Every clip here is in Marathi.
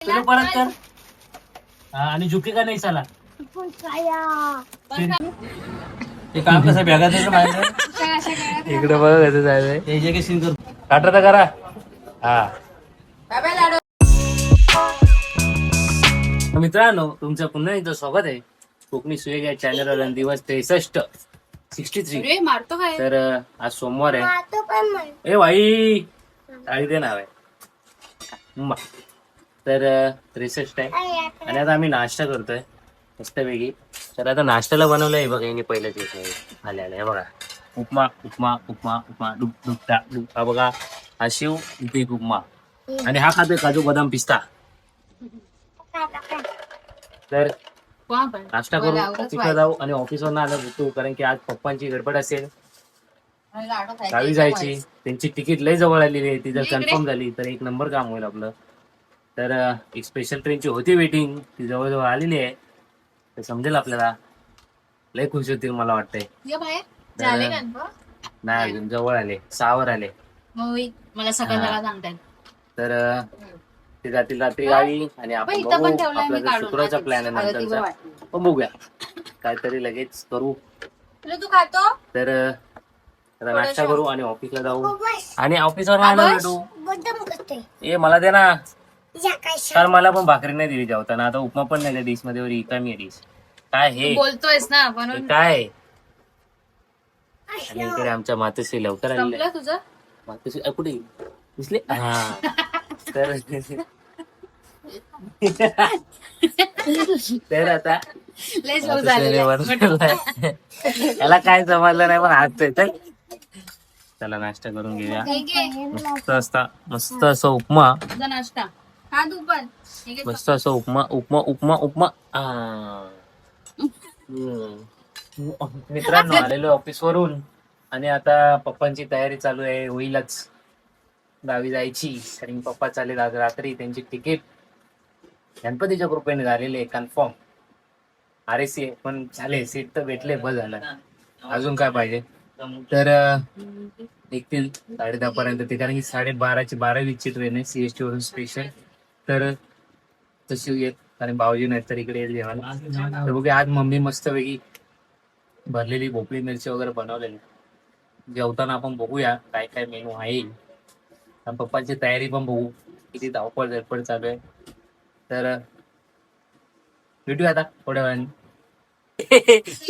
तुला परत कर. हा, आणि झुके का नाही साला ते काम कसं बॅगात इकडे बघा कसं जायचंय ते जे काही सीन कर काटा तर करा. हा. मित्रांनो तुमचं पुन्हा एकदा स्वागत आहे. कोकणी सुयोग या चॅनलवर आणि दिवस त्रेसष्ट सिक्स्टी थ्री मारतो काय? तर अं, आज सोमवार आहे. ए भाई टाळी दे नाव आहे. तर त्रेसष्ट आहे आणि आता आम्ही नाश्ता करतोय मस्तपैकी. तर आता नाश्त्याला बनवलंय बघा यांनी पहिल्याच येत आले आले हे बघा. उपमा उपमा उपमा उपमा डुब डुबटा डुब. हा बघा हा शिव एक उपमा. आणि हा खातोय काजू बदाम पिस्ता. तर. नाश्ता मला करू आवडत ऑफिसला जाऊ आणि ऑफिसवर आलं भेटू कारण की आज पप्पांची गडबड असेल. गावी जायची. त्यांची तिकीट लय जवळ आलेली आहे ती जर. कन्फर्म झाली तर एक नंबर काम होईल आपलं. तर एक स्पेशल ट्रेनची होती वेटिंग ती जवळजवळ आलेली आहे. तर समजेल आपल्याला. लय खुश होतील मला वाटतंय. ये बाहेर. झाले का अनुभव? नाही अजून. जवळ आले. सहावर आले. मग. मला सकाळ हा. सांगताय. तर अं, ते जातील रात्री गावी आणि आपण इथं पण बघू ठेवलंय आपला मी जो काढून. शुक्रवारचा आधीच. प्लॅन आहे नंतरचा. वाटलं. पण बघूया. काहीतरी लगेच करू. तुला तू खातो? तर अं, नाश्ता. करू आणि ऑफिसला जाऊ. आणि ऑफिसवर आवाज? भेटू ए मला दे ना. काल मला पण भाकरी नाही दिली जेवताना. आता उपमा पण नाही डिशमध्ये रिकामी डिश काय हे? बोलतोयस ना म्हणून. काय? आणि इकडे आमच्या मातोश्री लवकर आलेल्या संपलं तुझं? मातोश्री अ, कुठे? दिसले? हा. तर तर आता लय मातोश्रीने. याला काय समजलं नाही पण आज तर चला नाश्ता करून घेऊया. मस्त असता. मस्त असं उपमा. तुझा नाश्ता. तू पण. हे घे. मस्त असं उपमा उपमा उपमा उपमा. आ. हम्म. मित्रांनो आलेलो ऑफिस वरून आणि आता पप्पांची तयारी चालू आहे होईलच. गावी जायची. कारण पप्पा चालेल आज रात्री त्यांची तिकीट. गणपतीच्या कृपेने झालेले कन्फर्म. आर एस पण झाले सीट तर भेटले बस झालं. अजून काय पाहिजे? तर अं, निघतील साडे दहा पर्यंत ते. कारण की साडे बाराची बारावीची ट्रेन आहे सीएसटी वरून स्पेशल तर तशी येत. कारण भाऊजी नाही तर इकडे येईल जेवायला. तर बघूया आज मम्मी मस्त वेगळी भरलेली भोपळी मिरची वगैरे बनवलेली. जेवताना आपण बघूया काय काय मेनू आहे. आणि पप्पांची तयारी पण बघू. किती धावपळ धडपड चालू आहे. तर भेटूया आता थोड्या वेळाने.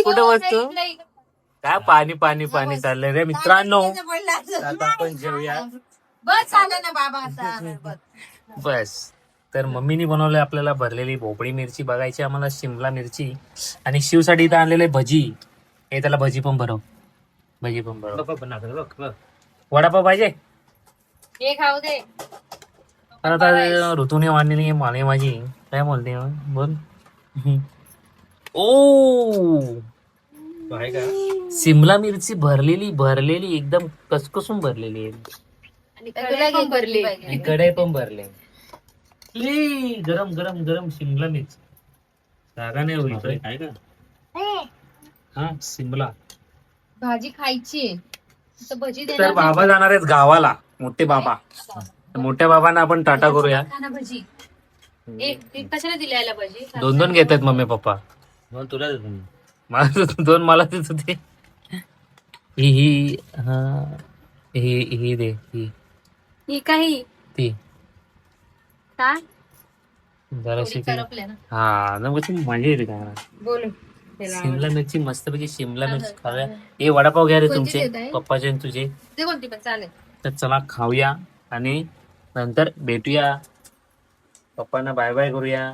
कुठं बसतो. काय पाणी पाणी पाणी चाललंय रे मित्रांनो. आता आपण जेवूया. बस झालं ना बाबा आता. बस. तर मम्मीनी बनवलंय आपल्याला भरलेली भोपळी मिरची बघायची आम्हाला शिमला मिरची आणि शिवसाठी इथं आणलेलं भजी. हे त्याला भजी पण भरव. भजी पण भरव. वडापाव पाहिजे? हे खाऊ दे. तर आता ऋतूने आहे माने माझी काय बोलते बोल. ओ! शिमला मिरची भरलेली भरलेली एकदम कसकसून भरलेली आहे. आणि कढई पण भरली. आणि कढई पण भरले ली, गरम गरम गरम शिमला मिरची. जागा नाही होईल काय? का हा शिमला. भाजी खायची. तर भजी तर देणार बाबा जाणार आहेत गावाला मोठे बाबा. मोठ्या बाबांना आपण टाटा करूया. खा ना भजी एक एक कशाला दिली यायला भजी? दोन दोन घेत आहेत मम्मी पप्पा. दोन तुला मला दोन मला देत होते ही ही हा ही ही दे ही. ही काही? ती. का जराशी ती करपले ना. हा ना मग ती मजा येते काय बोल. शिमला मिरची मस्तपैकी शिमला मिरची खाऊया. हे वडापाव घ्या रे कोणती तुमचे देत आहे? पप्पाचे आणि तुझे. ते कोणती पण चालेल. तर चला खाऊया आणि नंतर भेटूया. पप्पांना बाय बाय करूया.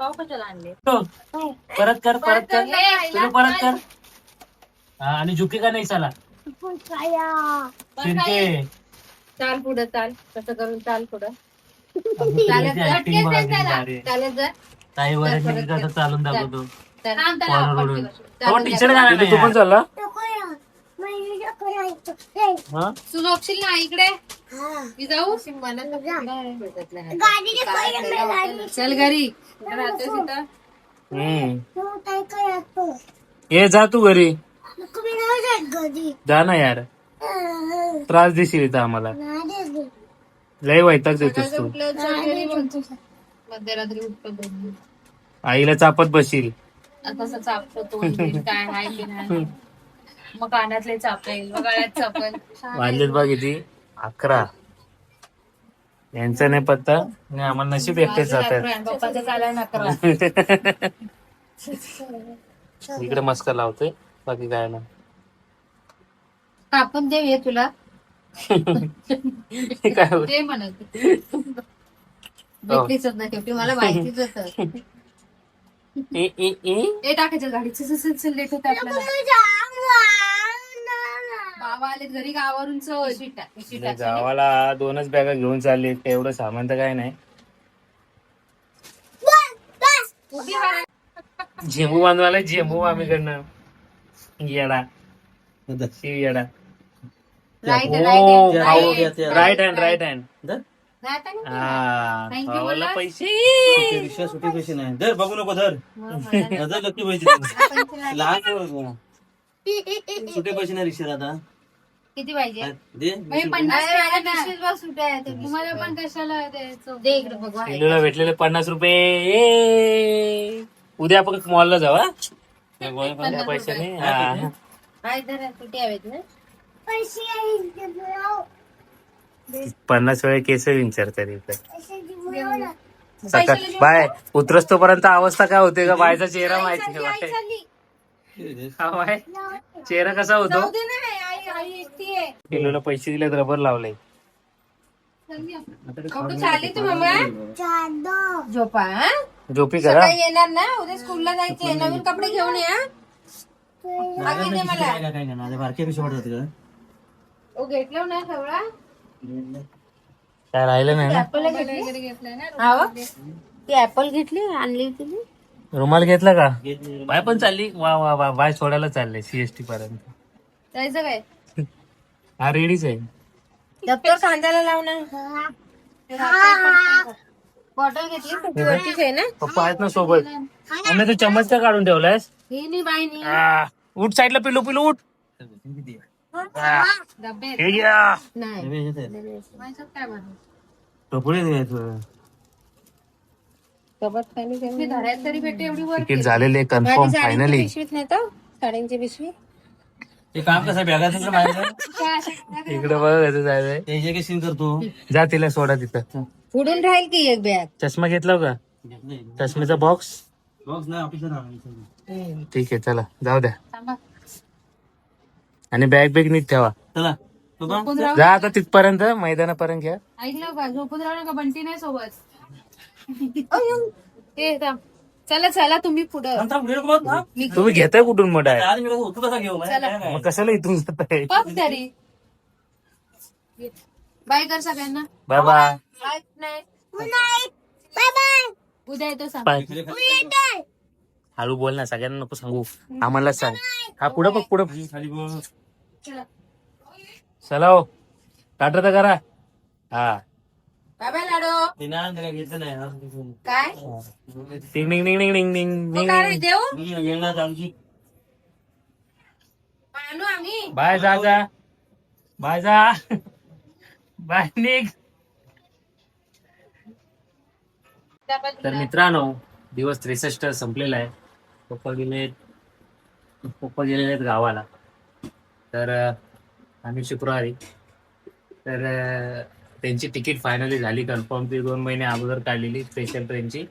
पाव कशाला आणले? परत कर परत कर. तुला परत कर. हा, आणि झुके का नाही साला शिरके चाल पुढं चाल. कसं करून चाल पुढं. तुझी चालत जा. acting बघा किती भारी आहे. चालत जा ताई वर कसं चालून दाखवतो. चल. वरून वरून. चालत तो जा. टीचर काय तू पण चालला? हा ना इकडे. मी जाऊ. चल घरी. राहतोस इथं. हम्म. ये जा तू घरी. जा ना यार. त्रास देशील इथं आम्हाला. लय वैताग देतोस तू. मध्यरात्री उठतो दोन आईला चापत बसील कसं चापतो तो काय हाय की नाही. मग कानातले चापेल मग गळ्यात चापेल. वाजलेत बघ किती. अकरा. यांचा नाही पत्ता. आणि आम्हाला नशीब एकटेच जातात पप्पाचा चालाय नकरा इकडे मस्का लावतोय. बाकी काय ना कापून देऊया तुला. काय ते म्हणत. हो. भेटलीच नाही शेवटी मला माहितीच होतं. ते टाकायचं गाडीचं. लेट होतं आपल्याला बाबा आले घरी गावावरून शिटा शिटा गावाला दोनच बॅगा घेऊन चालले एवढं सामान तर काय नाही. झेंबू बांधवायला झेंबू आम्हीकडनं. येडा शिव येडा. Right, ओ, right hand, भाऊ, right hand, right hand right hand. हा Thank you भावाला बोला. पैसे. रिक्षा सुटी पैसे नाही. धर बघू नको धर. मग मला नाही. धर लक्की पैसे. लहान. सुटे पैसे नाही रिक्षात आता. किती पाहिजे? दे पन्नास तुम्हाला पण कशाला द्यायचं दे इकडे बघू आहे. पिल्लूला भेटलेले पन्नास रुपये. ए! उद्या आपण मॉलला जाऊ हा? उद्या पैशाने. हा. कुठे ना पन्नास वेळा केस विचारतात इथे. सकाळ बाय उतरस तोपर्यंत अवस्था काय होते का? बायचा चेहरा माहिती आहे बाय. हा, बाय. चेहरा कसा होतो? पिल्लूला पैसे दिले रबर लावले. कुठं चालली तू मम्मा झोपा हा? झोपी करा. सकाळी येणार ना? उद्या स्कूलला जायचंय. नवीन कपडे घेऊन या बाकी दे मला. काय वाटत ओ घेतलं ना राहिलं नाही ना? ऍपल घेतली? हा ती ऍपल घेतली आणली. रुमाल घेतला का? बाय पण चालली. वा वा वा बाय सोडायला चाललंय सीएसटी पर्यंत. जायचं काय? हा रेडीच आहे. दप्तर कांद्याला लाव ना. बॉटल घेतली आहे ना पप्पा आहेत ना सोबत. मम्मी तू चम्मच का काढून ठेवलायस? ही नाही बाई नाही. उठ साईडला पिल्लू पिल्लू उठ. आ, डबे हे घ्या. नाही नाही काय म्हणू टोपळे द्यायचं मी धरायला तरी भेटते एवढी वर तिकीट झालेले कन्फर्म फायनली पिशवीत नाही तर साड्यांची पिशवी ते काम कसं इकडे बघ कसं जायचंय करतो. जा तिला सोडा तिथं. पुढून राहील की एक बॅग? चष्मा घेतला का? चष्मेचा बॉक्स बॉक्स नाही ऑफिसर राहणार ठीक आहे चला जाऊ द्या. आणि बॅग बिग नीट ठेवा. चला बाबा जा आता तिथपर्यंत मैदानापर्यंत घ्या. ऐकलं का झोपून राहू नका बंटी नाही सोबत. ए थांब. चला चला तुम्ही पुढं. थांब, थांब, वेळ बघ, थांब. तुम्ही घेताय कुठून मोठा? आहे आज मी कसं होतो कसा घेऊ माहिती आहे काय? मग कशाला इथून जाताय? बघ तरी. बाय कर सगळ्यांना. बाय बाय बाय नाही बाय बाय उद्या येतो सांग. हळू बोल ना सगळ्यांना नको सांगू. आम्हाला सांग. हा पुढं बघ पुढं बघ. खाली बघ. चला. हो. टाटा तर करा. हा. बाय बाय लाडो. ते नाही आणलं काय घेतलं नाही आज तिथून. काय? टिंग टिंग टिंग टिंग टिंग टिंग मग काय रे, टिंग. देऊ? मी येणार आमची आणू आम्ही. बाय जा जा. बाय जा. बाय निघ. तर मित्रांनो दिवस त्रेसष्ट संपलेला आहे. पप्पा गेले पप्पा गेलेले आहेत गावाला. तर आम्ही शुक्रवारी. तर त्यांची तिकीट फायनली झाली. कन्फर्म ती दोन महिने अगोदर काढलेली स्पेशल ट्रेनची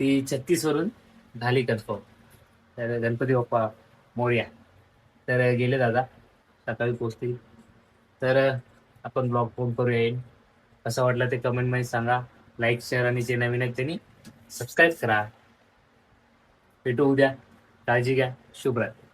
ती छत्तीसवरून झाली कन्फर्म तर गणपती बाप्पा मोर्या. तर गेले दादा. सकाळी पोचतील. तर आपण ब्लॉग फोन करूया. येईल कसं वाटलं ते कमेंटमध्ये सांगा. लाईक शेअर आणि जे नवीन आहेत त्यांनी सबस्क्राईब करा. भेटू उद्या. काळजी घ्या. शुभरात्री.